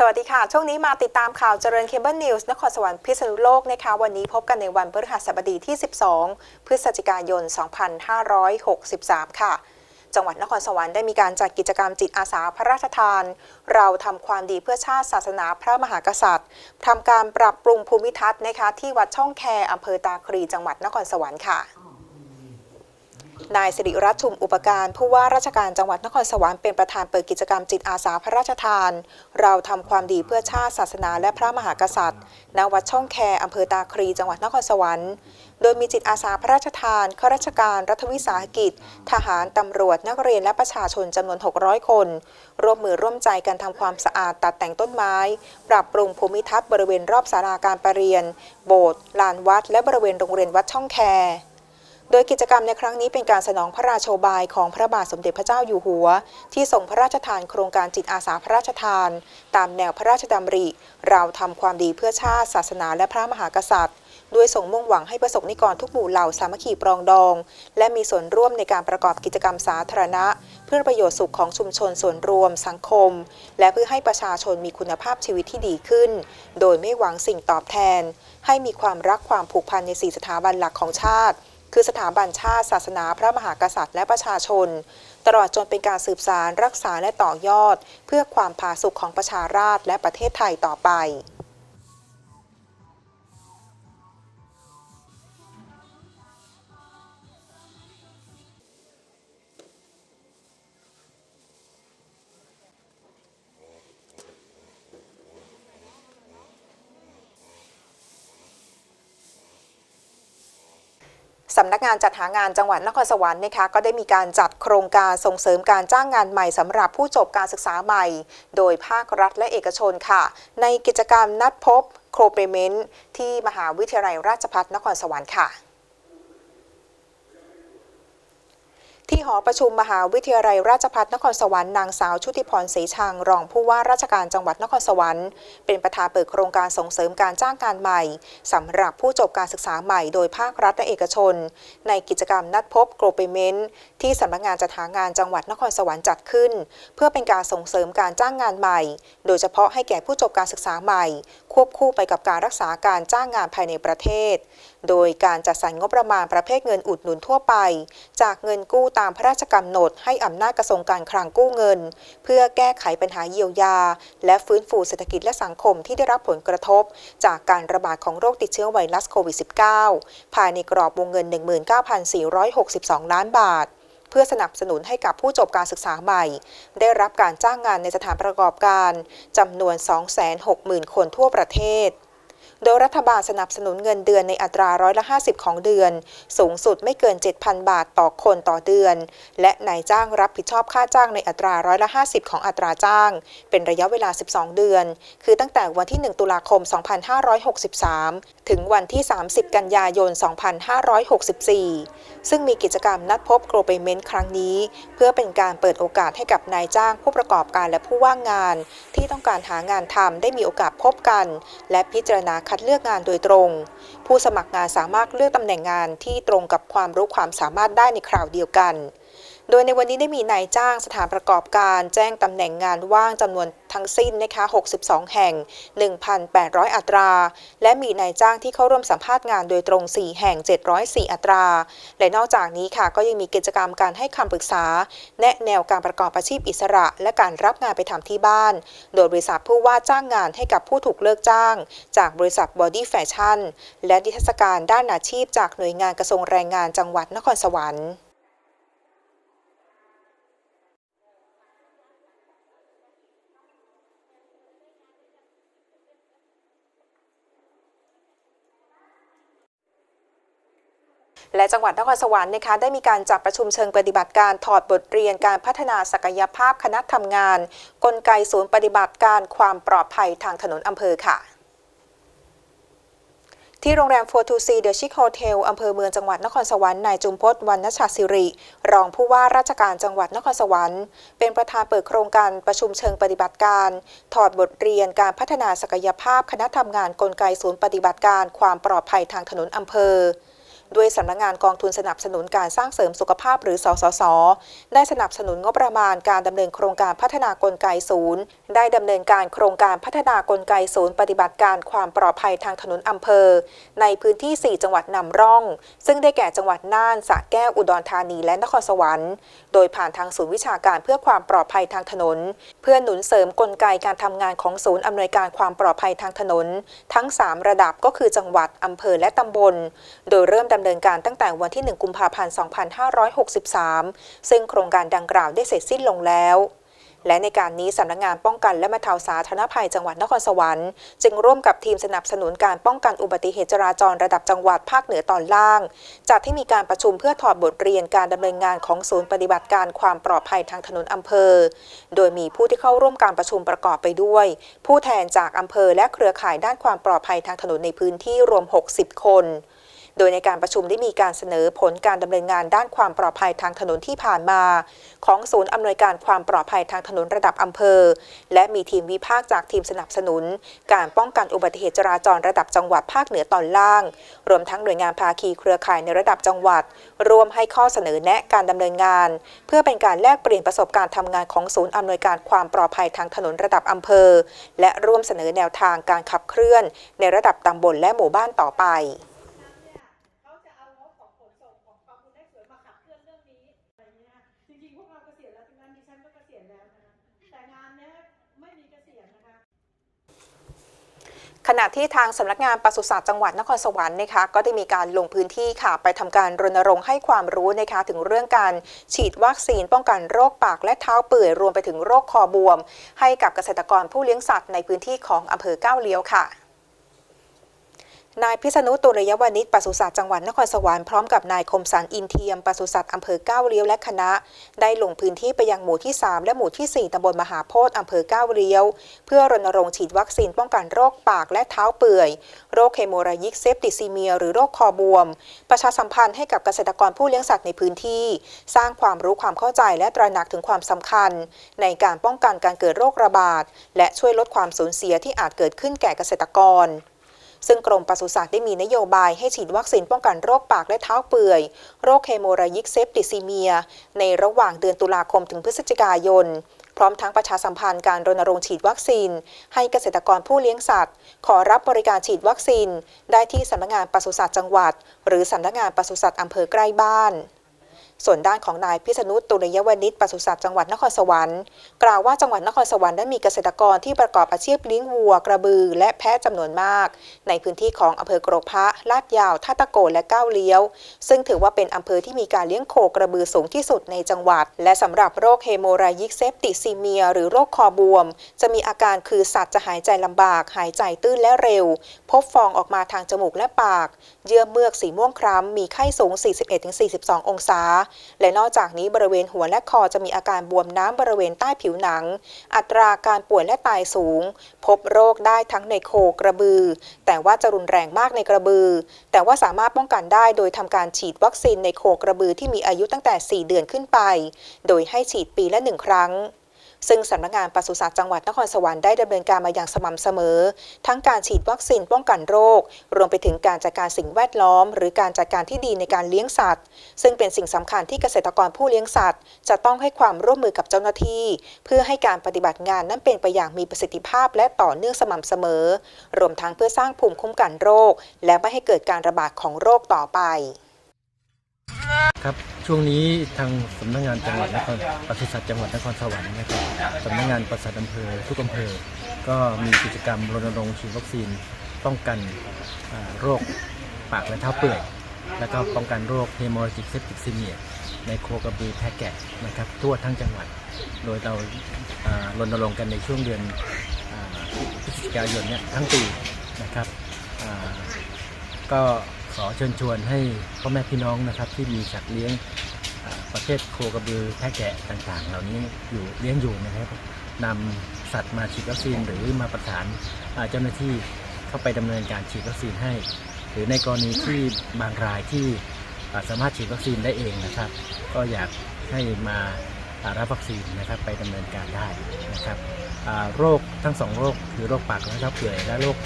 สวัสดีค่ะ ช่วงนี้มาติดตามข่าวเจริญเคเบิลนิวส์นครสวรรค์พิษณุโลกนะคะวันนี้พบกันในวันพฤหัสบดีที่ 12 พฤศจิกายน 2563 ค่ะ จังหวัดนครสวรรค์ได้มีการจัดกิจกรรมจิตอาสาพระราชทาน เราทำความดีเพื่อชาติศาสนาพระมหากษัตริย์ทำการปรับปรุงภูมิทัศน์นะคะที่วัดช่องแคอำเภอตาครีจังหวัดนครสวรรค์ค่ะ นายสิริรัตน์ชุมอุปการผู้ว่าราชการจังหวัดนครสวรรค์เป็นประธานเปิดกิจกรรมจิตอาสาพระราชทาน เราทำความดีเพื่อชาติศาสนาและพระมหากษัตริย์ณวัดช่องแคอำเภอตาครีจังหวัดนครสวรรค์ โดยมีจิตอาสาพระราชทานข้าราชการรัฐวิสาหกิจ ทหารตำรวจนักเรียนและประชาชนจำนวน 600 คน ร่วมมือร่วมใจกันทำความสะอาดตัดแต่งต้นไม้ ปรับปรุงภูมิทัศน์บริเวณรอบศาลาการประเรียน โบสถ์ลานวัด และบริเวณโรงเรียนวัดช่องแค โดยกิจกรรมในครั้งนี้เป็นการสนองพระราโชบายของพระบาทสมเด็จพระเจ้าอยู่หัว ที่ทรงพระราชทานโครงการจิตอาสาพระราชทาน ตามแนวพระราชดำริ เราทำความดีเพื่อชาติ ศาสนาและพระมหากษัตริย์ด้วยส่งมุ่งหวังให้ประสบนิกรทุกหมู่เหล่าสามัคคีปรองดอง และมีส่วนร่วมในการประกอบกิจกรรมสาธารณะ เพื่อประโยชน์สุขของชุมชนส่วนรวม สังคม และเพื่อให้ประชาชนมีคุณภาพชีวิตที่ดีขึ้น โดยไม่หวังสิ่งตอบแทน ให้มีความรักความผูกพันในสี่สถาบันหลักของชาติ คือสถาบันชาติ ศาสนาพระมหากษัตริย์และประชาชน ตลอดจนเป็นการสืบสารรักษาและต่อยอด เพื่อความผาสุกของประชาราษฎรและประเทศไทยต่อไป สำนักงานจัดหางานจังหวัดนครสวรรค์นะคะก็ได้มีการจัดโครงการส่งเสริมการจ้างงานใหม่สำหรับผู้จบการศึกษาใหม่ โดยภาครัฐและเอกชนค่ะ ในกิจกรรมนัดพบโครเปเมนต์ที่มหาวิทยาลัยราชภัฏนครสวรรค์ค่ะ ที่หอประชุมมหาวิทยาลัยราชภัฏนครสวรรค์นางสาวชุติพรศรีชังรองผู้ว่าราชการจังหวัดนครสวรรค์เป็นประธานเปิดโครงการส่งเสริมการจ้างงานใหม่สำหรับผู้จบการศึกษาใหม่โดยภาครัฐและเอกชน ในกิจกรรมนัดพบโกลเปเมนต์ที่สำนักงานจัดหางานจังหวัดนครสวรรค์จัดขึ้น เพื่อเป็นการส่งเสริมการจ้างงานใหม่ โดยเฉพาะให้แก่ผู้จบการศึกษาใหม่ ควบคู่ไปกับการรักษาการจ้างงานภายในประเทศ โดยการจัดสรรงบประมาณประเภทเงินอุดหนุนทั่วไป จากเงินกู้ตามพระราชกำหนด ให้อำนาจกระทรวงการคลังกู้เงิน เพื่อแก้ไขปัญหาเยียวยา และฟื้นฟูเศรษฐกิจและสังคมที่ได้รับผลกระทบ จากการระบาดของโรคติดเชื้อไวรัสโควิด -19 ภายในกรอบวงเงิน 19,462 ล้านบาท เพื่อสนับสนุนให้กับผู้จบการศึกษาใหม่ ได้รับการจ้างงานในสถานประกอบการจำนวน 260,000 คนทั่วประเทศ โดยรัฐบาลสนับสนุนเงินเดือนในอัตราร้อยละ 50 ของเดือน สูงสุดไม่เกิน 7,000 บาทต่อคนต่อเดือน และนายจ้างรับผิดชอบค่าจ้างในอัตราร้อยละ 50 ของอัตราจ้าง เป็นระยะเวลา 12 เดือน คือตั้งแต่วันที่ 1 ตุลาคม 2563 ถึงวันที่ 30 กันยายน 2564 ซึ่งมีกิจกรรมนัดพบโกลเปเมนต์ครั้งนี้ เพื่อเป็นการเปิดโอกาสให้กับนายจ้างผู้ประกอบการและผู้ว่างงาน ที่ต้องการหางานทำได้มีโอกาสพบกัน และพิจารณาคัดเลือกงานโดยตรง ผู้สมัครงานสามารถเลือกตำแหน่งงานที่ตรงกับความรู้ความสามารถได้ในคราวเดียวกัน โดยในวันนี้ได้มีนายจ้างสถานประกอบการแจ้งตำแหน่งงานว่างจำนวนทั้งสิ้นนะคะ62 แห่ง 1,800 อัตรา และมีนายจ้างที่เข้าร่วมสัมภาษณ์งานโดยตรง 4 แห่ง 704 อัตรา และนอกจากนี้ค่ะก็ยังมีกิจกรรมการให้คำปรึกษา แนะแนวการประกอบอาชีพอิสระ และการรับงานไปทำที่บ้าน โดยบริษัทผู้ว่าจ้างงานให้กับผู้ถูกเลิกจ้าง จากบริษัทบอดี้แฟชั่นและดิทรรศการด้านอาชีพจากหน่วยงานกระทรวงแรงงานจังหวัดนครสวรรค์ และจังหวัดนครสวรรค์นะคะได้มีการจัดประชุมเชิงปฏิบัติการถอดบทเรียนการพัฒนาศักยภาพคณะทำงาน กลไกศูนย์ปฏิบัติการความปลอดภัยทางถนนอำเภอค่ะที่โรงแรม 4 2 4 The Chic Hotel อำเภอเมืองจังหวัดนครสวรรค์ นายจุมพจน์วรรณชาสิริ รองผู้ว่าราชการจังหวัดนครสวรรค์ เป็นประธานเปิดโครงการประชุมเชิงปฏิบัติการ ถอดบทเรียนการพัฒนาศักยภาพคณะทำงานกลไกศูนย์ปฏิบัติการความปลอดภัยทางถนนอำเภอ ด้วยสำนักงานกองทุนสนับสนุนการสร้างเสริมสุขภาพหรือสสส ได้สนับสนุนงบประมาณการดำเนินโครงการพัฒนากลไกศูนย์ ได้ดำเนินการโครงการพัฒนากลไกศูนย์ ปฏิบัติการความปลอดภัยทางถนนอำเภอ ในพื้นที่ 4 จังหวัดนำร่อง ซึ่งได้แก่จังหวัดน่านสระแก้วอุดรธานีและนครสวรรค์ โดยผ่านทางศูนย์วิชาการเพื่อความปลอดภัยทางถนน เพื่อหนุนเสริมกลไกการทำงานของศูนย์อำนวยการความปลอดภัยทางถนน ทั้ง 3 ระดับก็คือจังหวัดอำเภอและตำบล โดยเริ่มดำเนินการตั้งแต่วันที่ 1 กุมภาพันธ์ 2563 ซึ่งโครงการดังกล่าวได้เสร็จสิ้นลงแล้ว และในการนี้สำนักงานป้องกันและบรรเทาสาธารณภัยจังหวัดนครสวรรค์จึงร่วมกับทีมสนับสนุนการป้องกันอุบัติเหตุจราจรระดับจังหวัดภาคเหนือตอนล่าง จัดที่มีการประชุมเพื่อถอดบทเรียนการดำเนินงานของศูนย์ปฏิบัติการความปลอดภัยทางถนนอำเภอ โดยมีผู้ที่เข้าร่วมการประชุมประกอบไปด้วย ผู้แทนจากอำเภอและเครือข่ายด้านความปลอดภัยทางถนนในพื้นที่รวม 60 คน โดยในการประชุมได้มีการเสนอผลการดำเนินงานด้านความปลอดภัยทางถนนที่ผ่านมา ของศูนย์อำนวยการความปลอดภัยทางถนนระดับอำเภอ และมีทีมวิพากษ์จากทีมสนับสนุน การป้องกันอุบัติเหตุจราจรระดับจังหวัดภาคเหนือตอนล่าง รวมทั้งหน่วยงานภาคีเครือข่ายในระดับจังหวัด รวมให้ข้อเสนอแนะการดำเนินงาน เพื่อเป็นการแลกเปลี่ยนประสบการณ์ทำงานของศูนย์อำนวยการความปลอดภัยทางถนนระดับอำเภอ และร่วมเสนอแนวทางการขับเคลื่อน ในระดับตำบลและหมู่บ้านต่อไป ขณะที่ทางสำนักงานปศุสัตว์จังหวัดนครสวรรค์นะคะก็ได้มีการลงพื้นที่ค่ะไปทำการรณรงค์ให้ความรู้นะคะถึงเรื่องการฉีดวัคซีนป้องกันโรคปากและเท้าเปื่อยรวมไปถึงโรคคอบวม ให้กับเกษตรกรผู้เลี้ยงสัตว์ในพื้นที่ของอำเภอก้าวเลี้ยวค่ะ นายพิษณุตุรยวานิชปศุสัตว์จังหวัดนครสวรรค์พร้อมกับนายคมสันอินเทียมปศุสัตว์อำเภอก้าวเลี้ยวและคณะ ได้ลงพื้นที่ไปยังหมู่ที่ 3 และหมู่ที่ 4ตำบลมหาโพธิ์อำเภอก้าวเลี้ยว เพื่อรณรงค์ฉีดวัคซีนป้องกันโรคปากและเท้าเปื่อย โรคเฮโมรายิกเซปติซีเมีย หรือโรคคอบวม ประชาสัมพันธ์ให้กับเกษตรกรผู้เลี้ยงสัตว์ในพื้นที่ สร้างความรู้ความเข้าใจและตระหนักถึงความสำคัญ ในการป้องกันการเกิดโรคระบาดและช่วยลดความสูญเสียที่อาจเกิดขึ้นแก่เกษตรกร ซึ่งกรมปศุสัตว์ได้มีนโยบายให้ฉีดวัคซีนป้องกันโรคปากและเท้าเปื่อย โรคเฮโมรายิกเซปติซีเมีย ในระหว่างเดือนตุลาคมถึงพฤศจิกายน พร้อมทั้งประชาสัมพันธ์การรณรงค์ฉีดวัคซีน ให้เกษตรกรผู้เลี้ยงสัตว์ ขอรับบริการฉีดวัคซีน ได้ที่สำนักงานปศุสัตว์จังหวัด หรือสำนักงานปศุสัตว์อำเภอใกล้บ้าน ส่วนด้านของนายพิษณุตุลยวนิชปศุสัตว์จังหวัดนครสวรรค์กล่าวว่าจังหวัดนครสวรรค์ได้มีเกษตรกรที่ประกอบอาชีพเลี้ยงวัวกระบือ และแพะจำนวนมาก ในพื้นที่ของอำเภอกรกพระลาดยาวท่าตะโกและก้าวเลี้ยว ซึ่งถือว่าเป็นอำเภอที่มีการเลี้ยงโคกระบือสูงที่สุดในจังหวัด และสำหรับโรคเฮโมรายิกเซปติซีเมีย หรือโรคคอบวม จะมีอาการคือสัตว์จะหายใจลำบาก หายใจตื้นและเร็ว พบฟองออกมาทางจมูกและปาก เยื่อเมือกสีม่วงคล้ำมีไข้สูง 41-42 องศาและนอกจากนี้บริเวณหัวและคอจะมีอาการบวมน้ำบริเวณใต้ผิวหนัง อัตราการป่วยและตายสูง พบโรคได้ทั้งในโคกระบือ แต่ว่าจะรุนแรงมากในกระบือ แต่ว่าสามารถป้องกันได้โดยทำการฉีดวัคซีนในโคกระบือที่มีอายุตั้งแต่ 4 เดือนขึ้นไป โดยให้ฉีดปีละหนึ่งครั้ง ซึ่งสำนักงานปศุสัตว์จังหวัดนครสวรรค์ได้ดำเนินการมาอย่างสม่ำเสมอ ทั้งการฉีดวัคซีนป้องกันโรค รวมไปถึงการจัดการสิ่งแวดล้อม หรือการจัดการที่ดีในการเลี้ยงสัตว์ ซึ่งเป็นสิ่งสำคัญที่เกษตรกรผู้เลี้ยงสัตว์ จะต้องให้ความร่วมมือกับเจ้าหน้าที่ เพื่อให้การปฏิบัติงานนั้นเป็นไปอย่างมีประสิทธิภาพ และต่อเนื่องสม่ำเสมอ รวมทั้งเพื่อสร้างภูมิคุ้มกันโรค และไม่ให้เกิดการระบาดของโรคต่อไป ครับช่วงนี้ทางสำนักงานจังหวัดนครปศุสัตว์จังหวัดนครสวรรค์นะครับสำนักงานปศุสัตว์อำเภอทุกอำเภอ ก็มีกิจกรรมรณรงค์ฉีดวัคซีน ป้องกันโรคปากและเท้าเปื่อยแล้วก็ป้องกันโรคเฮโมราจิกเซปติกซิเมียในโคกระบือแพะแกะนะครับ ทั่วทั้งจังหวัด โดยเรารณรงค์กันในช่วงเดือนพฤศจิกายนเนี่ยทั้งปีนะครับก็ ขอเชิญชวนให้พ่อแม่พี่น้องนะครับที่มีสัตว์เลี้ยงประเภทโคกระบือแพะแกะต่างๆ เหล่านี้อยู่เลี้ยงอยู่นะครับนำสัตว์มาฉีดวัคซีนหรือมาประสานเจ้าหน้าที่เข้าไปดำเนินการฉีดวัคซีนให้ หรือในกรณีที่บางรายที่สามารถฉีดวัคซีนได้เองนะครับ ก็อยากให้มารับวัคซีนนะครับไปดำเนินการได้นะครับโรคทั้งสองโรคคือโรคปากและเท้าเปื่อยและโรค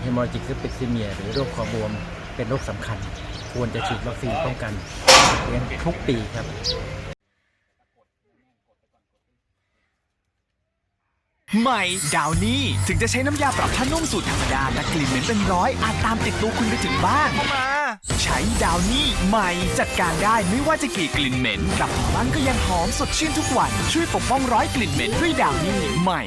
เฮมอรจิกเซปติกซิเมีย หรือโรคคอบวม เป็นโรคสำคัญ ควรจะฉีดวัคซีนป้องกันเลี้ยงทุกปีครับใหม่ดาวนี่ถึงจะใช้น้ำยาปรับผ้านุ่มสูตรธรรมดาแต่กลิ่นเหม็นเป็นร้อยอาจตามติดตัวคุณไปถึงบ้านเข้ามา ใช้ดาวนี่ใหม่จัดการได้ไม่ว่าจะกี่กลิ่นเหม็นกลับถึงบ้านก็ยังหอมสดชื่นทุกวันช่วยปกป้องร้อยกลิ่นเหม็นด้วยดาวนี่ใหม่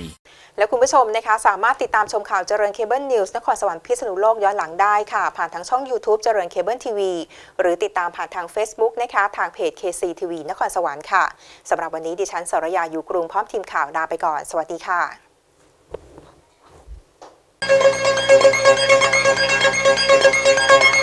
และคุณผู้ชมนะคะสามารถติดตามชมข่าวเจริญเคเบิลนิวส์นครสวรรค์พิษณุโลกย้อนหลังได้ค่ะ ผ่านทางช่อง YouTube เจริญเคเบิลทีวีหรือติดตามผ่านทาง Facebook นะคะทางเพจ KC TV นครสวรรค์ค่ะสำหรับวันนี้ดิฉันสรยาอยู่กรุงพร้อมทีมข่าวลาไปก่อน สวัสดีค่ะ